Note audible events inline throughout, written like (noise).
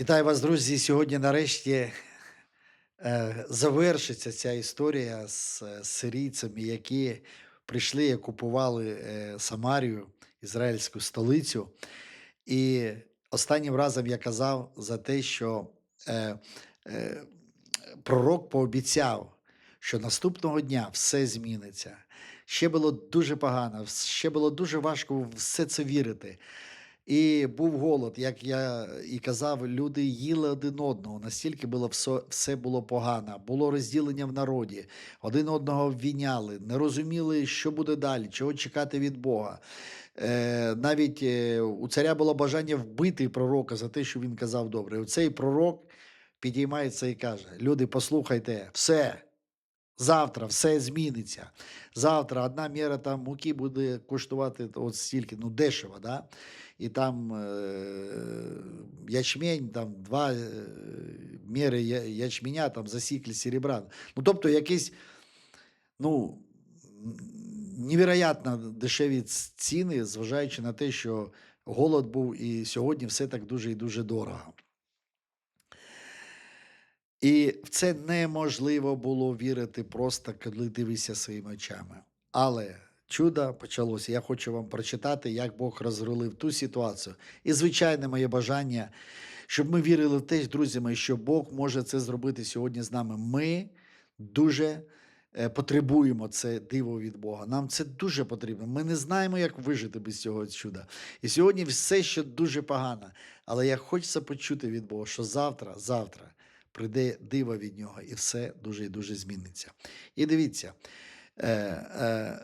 Вітаю вас, друзі. Сьогодні нарешті е, завершиться ця історія з е, сирійцями, які прийшли і окупували е, Самарію, ізраїльську столицю. І останнім разом я казав за те, що пророк пообіцяв, що наступного дня все зміниться. Ще було дуже погано, ще було дуже важко все це вірити. І був голод, як я і казав, люди їли один одного. Настільки було все, все було погано, було розділення в народі, один одного обвіняли, не розуміли, що буде далі, чого чекати від Бога. Е, навіть е, у царя було бажання вбити пророка за те, що він казав добре. Оцей пророк підіймається і каже: Люди, послухайте, все. Завтра все зміниться. Завтра одна міра там муки буде коштувати от стільки, ну дешево, да? І там е, ячмень, там два е, міри ячменя там за сіклі серебра. Ну, тобто якісь, ну, невероятно дешеві ціни, зважаючи на те, що голод був і сьогодні все так дуже і дуже дорого. І в це неможливо було вірити просто, коли дивишся своїми очами. Але чудо почалося. Я хочу вам прочитати, як Бог розрулив ту ситуацію. І звичайне моє бажання, щоб ми вірили в те, друзі мої, що Бог може це зробити сьогодні з нами. Ми дуже е, потребуємо це диво від Бога. Нам це дуже потрібно. Ми не знаємо, як вижити без цього чуда. І сьогодні все ще дуже погано. Але я хочу почути від Бога, що завтра, завтра прийде диво від нього, і все дуже і дуже зміниться. І дивіться, е, е,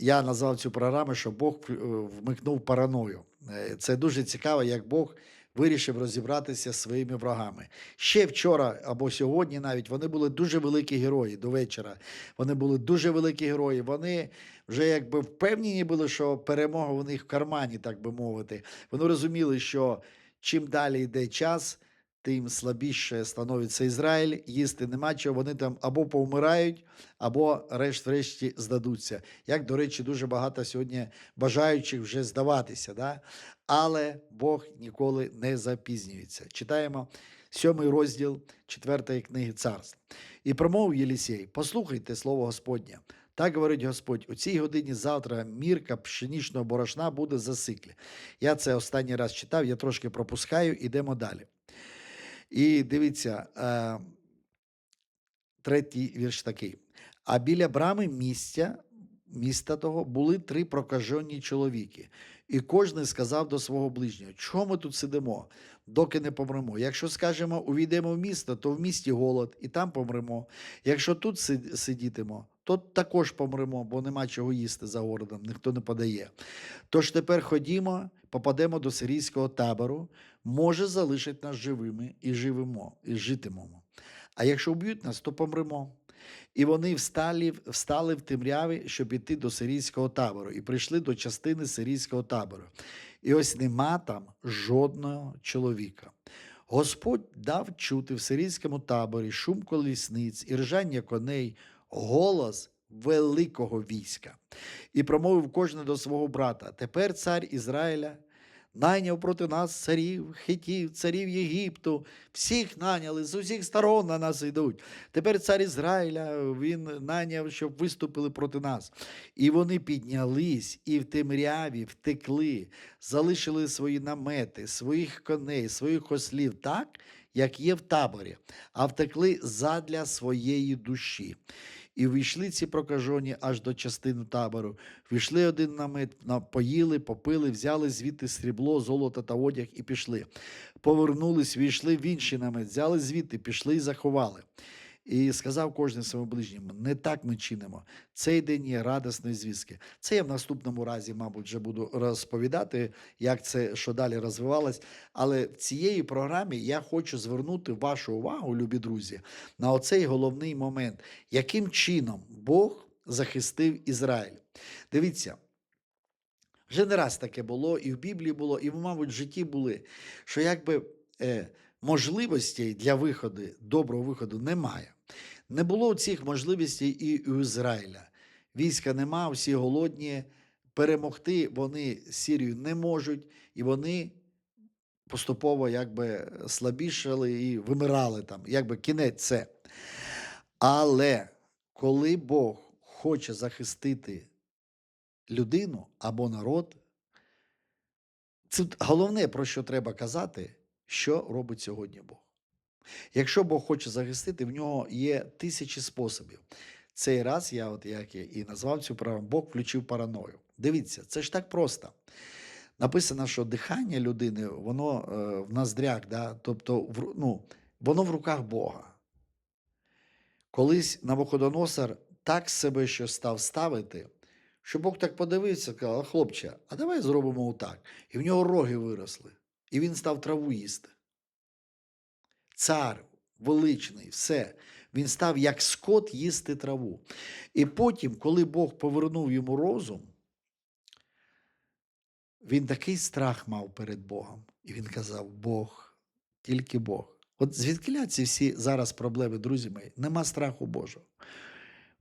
я назвав цю програму, що Бог е, вмикнув параною. Е, Це дуже цікаво, як Бог вирішив розібратися зі своїми врагами. Ще вчора або сьогодні навіть вони були дуже великі герої до вечора. Вони були дуже великі герої. Вони вже якби впевнені були, що перемога у них в кармані, так би мовити. Вони розуміли, що чим далі йде час, тим слабіше становиться Ізраїль, їсти нема чого, вони там або повмирають, або решт-врешті здадуться. Як, до речі, дуже багато сьогодні бажаючих вже здаватися. Да? Але Бог ніколи не запізнюється. Читаємо сьомий розділ четвертої книги царств. І промовив Єлісей: Послухайте слово Господнє. Так говорить Господь, у цій годині завтра мірка пшенічного борошна буде за сиклі. Я це останній раз читав, я трошки пропускаю, ідемо далі. І дивіться, е, третій вірш такий. А біля брами місця, міста того були три прокажені чоловіки. І кожен сказав до свого ближнього: чого ми тут сидимо, доки не помремо? Якщо скажемо, увійдемо в місто, то в місті голод, і там помремо. Якщо тут сидітимо, то також помремо, бо нема чого їсти за городом, ніхто не подає. Тож тепер ходімо, попадемо до сирійського табору, може, залишать нас живими і живемо, і житимемо. А якщо вб'ють нас, то помремо. І вони встали, встали в темряві, щоб іти до сирійського табору, і прийшли до частини сирійського табору. І ось нема там жодного чоловіка. Господь дав чути в сирійському таборі шум колісниць і ржання коней, голос великого війська. І промовив кожен до свого брата: Тепер цар Ізраїля найняв проти нас царів, хитів, царів Єгипту, всіх наняли, з усіх сторон на нас йдуть. Тепер цар Ізраїля він найняв, щоб виступили проти нас. І вони піднялись і в темряві втекли, залишили свої намети, своїх коней, своїх ослів так, як є в таборі, а втекли задля своєї душі. І війшли ці прокажені аж до частини табору. Війшли один намет, на- поїли, попили, взяли звідти срібло, золото та одяг і пішли. Повернулись, війшли в інший намет, взяли звідти, пішли і заховали. І сказав кожен своєму ближньому: не так ми чинимо. Цей день є радісної звістки. Це я в наступному разі, мабуть, вже буду розповідати, як це що далі розвивалось. Але в цієї програмі я хочу звернути вашу увагу, любі друзі, на оцей головний момент, яким чином Бог захистив Ізраїль. Дивіться. Вже не раз таке було, і в Біблії було, і, мабуть, в житті були, що якби е, можливостей для виходу, доброго виходу немає. Не було цих можливостей і у Ізраїля. Війська нема, всі голодні, перемогти вони Сірію не можуть, і вони поступово якби слабішали і вимирали там, якби кінець це. Але коли Бог хоче захистити людину або народ, це головне, про що треба казати, що робить сьогодні Бог. Якщо Бог хоче захистити, в нього є тисячі способів. Цей раз я, от як я і назвав цю програму, Бог включив параною. Дивіться, це ж так просто. Написано, що дихання людини, воно е, в ноздрях, да? тобто в, ну, воно в руках Бога. Колись Навуходоносор так себе що став ставити, що Бог так подивився, сказав, хлопче, а давай зробимо отак. І в нього роги виросли, і він став траву їсти. Цар величний, все. Він став як скот їсти траву. І потім, коли Бог повернув йому розум, він такий страх мав перед Богом. І він казав: Бог, тільки Бог. От звідкиля ці всі зараз проблеми, друзі мої, нема страху Божого.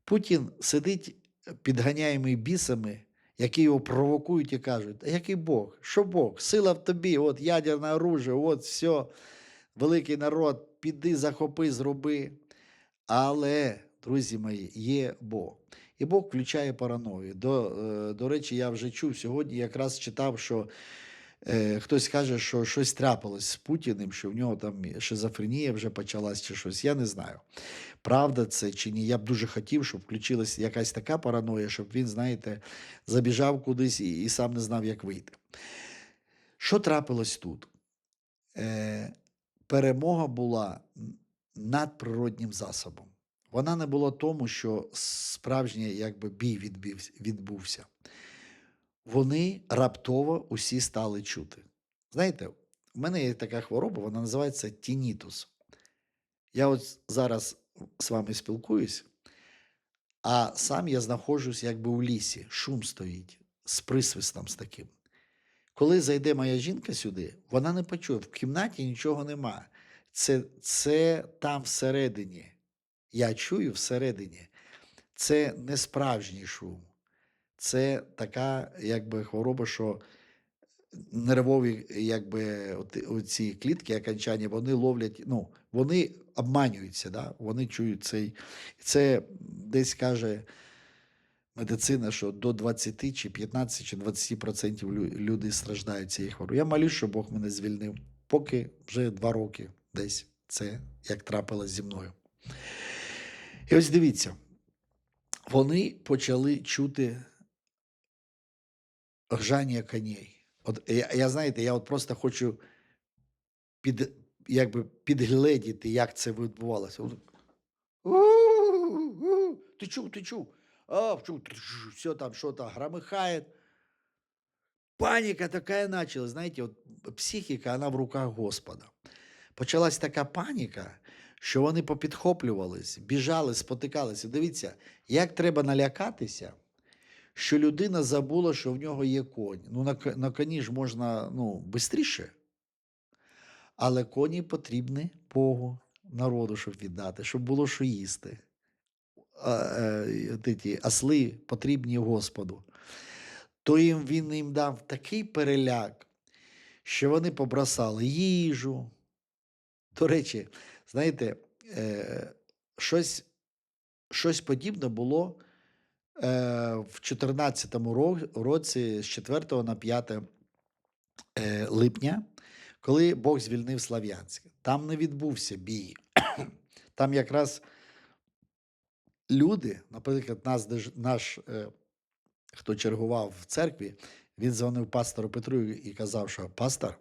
Путін сидить підганяємий бісами, які його провокують і кажуть: а який Бог? Що Бог? Сила в тобі, от ядерне оружие, от все, великий народ, піди, захопи, зроби. Але, друзі мої, є Бог. І Бог включає параною. До, е, до речі, я вже чув сьогодні, якраз читав, що е, хтось каже, що щось трапилось з Путіним, що в нього там шизофренія вже почалась чи щось. Я не знаю. Правда це чи ні. Я б дуже хотів, щоб включилась якась така параноя, щоб він, знаєте, забіжав кудись і, і сам не знав, як вийти. Що трапилось тут? Е, перемога була надприроднім засобом. Вона не була тому, що справжній якби, бій відбився, відбувся. Вони раптово усі стали чути. Знаєте, в мене є така хвороба, вона називається тінітус. Я от зараз з вами спілкуюсь, а сам я знаходжусь якби у лісі, шум стоїть з присвистом з таким. Коли зайде моя жінка сюди, вона не почує, в кімнаті нічого нема. Це, це там всередині. Я чую всередині. Це не справжній шум. Це така якби хвороба, що нервові якби, оці клітки окончання, вони ловлять, ну, вони обманюються, да? вони чують цей. Це десь каже медицина, що до 20 чи 15 чи 20% лю- люди страждають цією хворобою. Я молюсь, що Бог мене звільнив. Поки вже два роки десь це як трапилось зі мною. І ось дивіться, вони почали чути ржання коней. От я, я знаєте, я от просто хочу під, якби підгледіти, як це відбувалося. От, «У-у-у, Ти чув, ти чув? А, все там, там, громыхает. Паніка така почалась. Знаєте, от психіка, вона в руках Господа. Почалась така паніка, що вони попідхоплювались, біжали, спотикалися. Дивіться, як треба налякатися, що людина забула, що в нього є конь. Ну, на, на коні ж можна ну, швидше. Але коні потрібні Богу, народу, щоб віддати, щоб було що їсти. Е, ті осли потрібні Господу. То їм він їм дав такий переляк, що вони побросали їжу. До речі, знаєте, е, щось, щось подібне було е, в 2014 році з 4 на 5 е, липня, коли Бог звільнив Слав'янськ. Там не відбувся бій. Там якраз люди, наприклад, нас, наш, е, хто чергував в церкві, він дзвонив пастору Петру і казав, що пастор,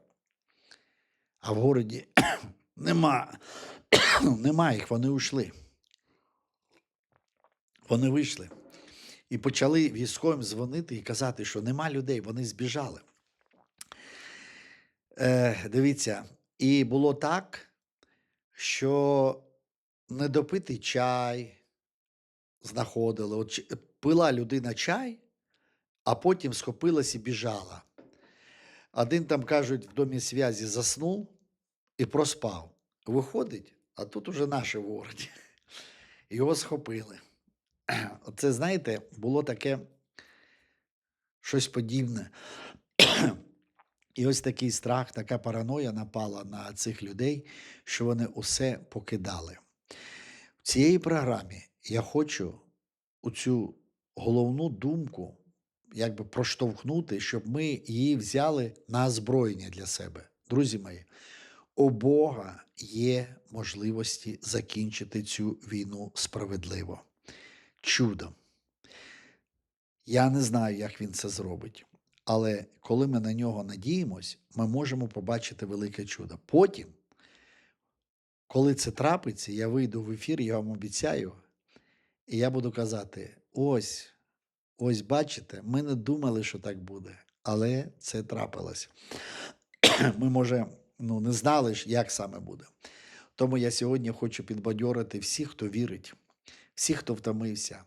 а в городі (coughs) нема, (coughs) нема їх, вони ушли. Вони вийшли. І почали військовим дзвонити і казати, що нема людей, вони збіжали. Е, дивіться, і було так, що недопитий чай знаходили. От пила людина чай, а потім схопилась і біжала. Один там, кажуть, в домі зв'язі заснув і проспав. Виходить, а тут уже наші в городі. (laughs) Його схопили. (clears throat) Оце, знаєте, було таке щось подібне. (clears throat) І ось такий страх, така параноя напала на цих людей, що вони усе покидали. В цієї програмі я хочу оцю головну думку якби проштовхнути, щоб ми її взяли на озброєння для себе. Друзі мої, у Бога є можливості закінчити цю війну справедливо. Чудом. Я не знаю, як він це зробить. Але коли ми на нього надіємось, ми можемо побачити велике чудо. Потім, коли це трапиться, я вийду в ефір, я вам обіцяю, і я буду казати: ось, ось бачите, ми не думали, що так буде, але це трапилось. (clears throat) Ми, може, ну, не знали, як саме буде. Тому я сьогодні хочу підбадьорити всіх, хто вірить, всіх, хто втомився.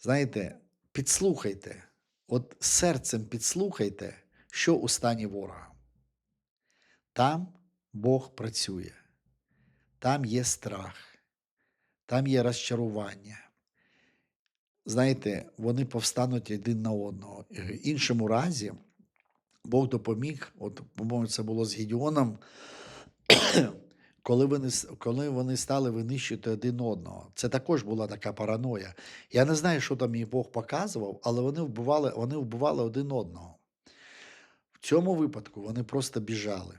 Знаєте, підслухайте, от серцем підслухайте, що у стані ворога. Там Бог працює, там є страх, там є розчарування. Знаєте, вони повстануть один на одного. В іншому разі Бог допоміг, от, по-моєму, це було з Гедіоном, коли вони, коли вони стали винищувати один одного. Це також була така параноя. Я не знаю, що там їй Бог показував, але вони вбивали, вони вбивали один одного. В цьому випадку вони просто біжали.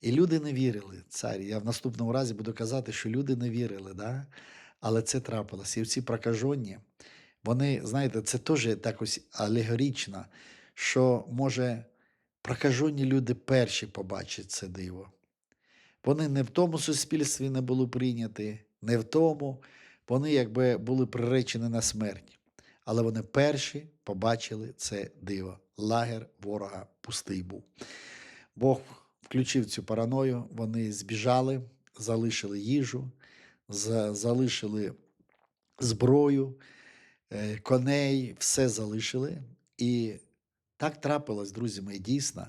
І люди не вірили, царі. Я в наступному разі буду казати, що люди не вірили, да? Але це трапилося. І ці прокажені, вони, знаєте, це теж так ось алегорично, що може прокажені люди перші побачать це диво. Вони не в тому суспільстві не були прийняті, не в тому. Вони якби були приречені на смерть. Але вони перші побачили це диво. Лагер ворога пустий був. Бог включив цю параною, вони збіжали, залишили їжу, залишили зброю, е, коней, все залишили. І так трапилось, друзі мої, дійсно,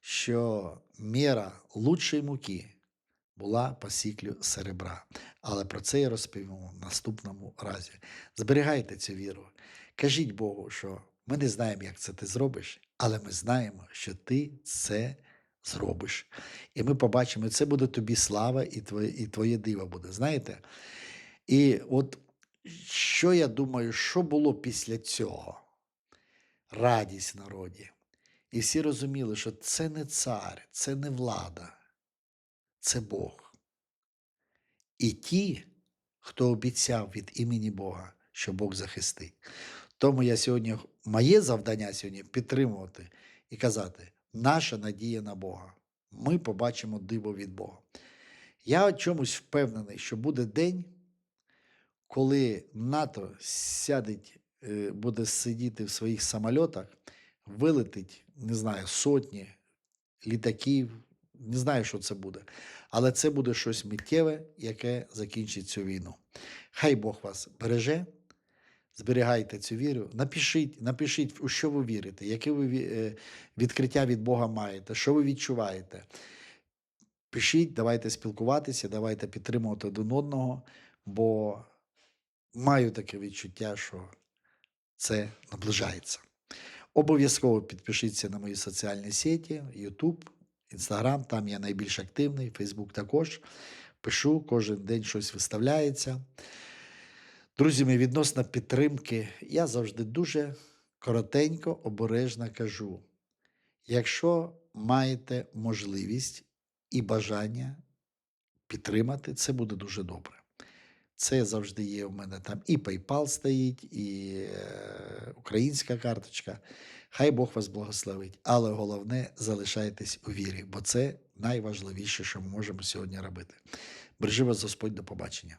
що міра лучшої муки була по сіклю серебра. Але про це я розповім в наступному разі. Зберігайте цю віру. Кажіть Богу, що ми не знаємо, як це ти зробиш, але ми знаємо, що ти це зробиш. І ми побачимо, це буде тобі слава, і твоє, і твоє диво буде. Знаєте? І от що я думаю, що було після цього? Радість народі. І всі розуміли, що це не цар, це не влада, це Бог. І ті, хто обіцяв від імені Бога, що Бог захистить. Тому я сьогодні, моє завдання сьогодні підтримувати і казати: наша надія на Бога. Ми побачимо диво від Бога. Я чомусь впевнений, що буде день, коли НАТО сядеть, е, буде сидіти в своїх самольотах, вилетить, не знаю, сотні літаків, не знаю, що це буде. Але це буде щось миттєве, яке закінчить цю війну. Хай Бог вас береже, зберігайте цю віру. Напишіть, напишіть, у що ви вірите, яке ви е, відкриття від Бога маєте, що ви відчуваєте. Пишіть, давайте спілкуватися, давайте підтримувати один одного, бо маю таке відчуття, що це наближається. Обов'язково підпишіться на мої соціальні сеті, YouTube, Instagram, там я найбільш активний, Facebook також. Пишу, кожен день щось виставляється. Друзі, мої, відносно підтримки, я завжди дуже коротенько, обережно кажу: якщо маєте можливість і бажання підтримати, це буде дуже добре. Це завжди є у мене там і PayPal стоїть, і е, українська карточка. Хай Бог вас благословить. Але головне, залишайтесь у вірі, бо це найважливіше, що ми можемо сьогодні робити. Бережи вас Господь, до побачення.